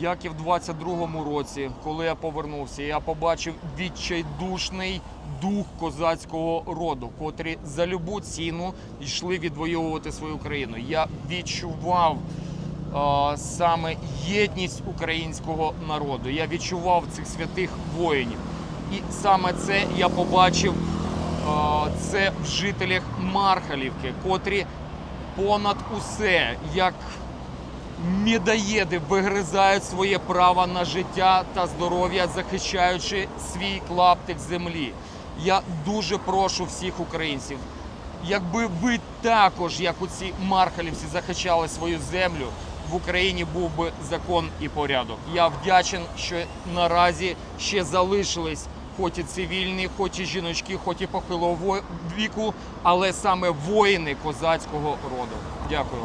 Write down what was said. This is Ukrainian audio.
Як і в 22-му році, коли я повернувся, я побачив відчайдушний дух козацького роду, котрі за любу ціну йшли відвоювати свою країну. Я відчував е, саме єдність українського народу. Я відчував цих святих воїнів. І саме це я побачив це в жителях Мархалівки, котрі понад усе, як Медоєди вигризають своє право на життя та здоров'я, захищаючи свій клаптик землі. Я дуже прошу всіх українців, якби ви також, як у ці мархалівці, захищали свою землю, в Україні був би закон і порядок. Я вдячен, що наразі ще залишились хоч і цивільні, хоч і жіночки, хоч і похилого віку, але саме воїни козацького роду. Дякую.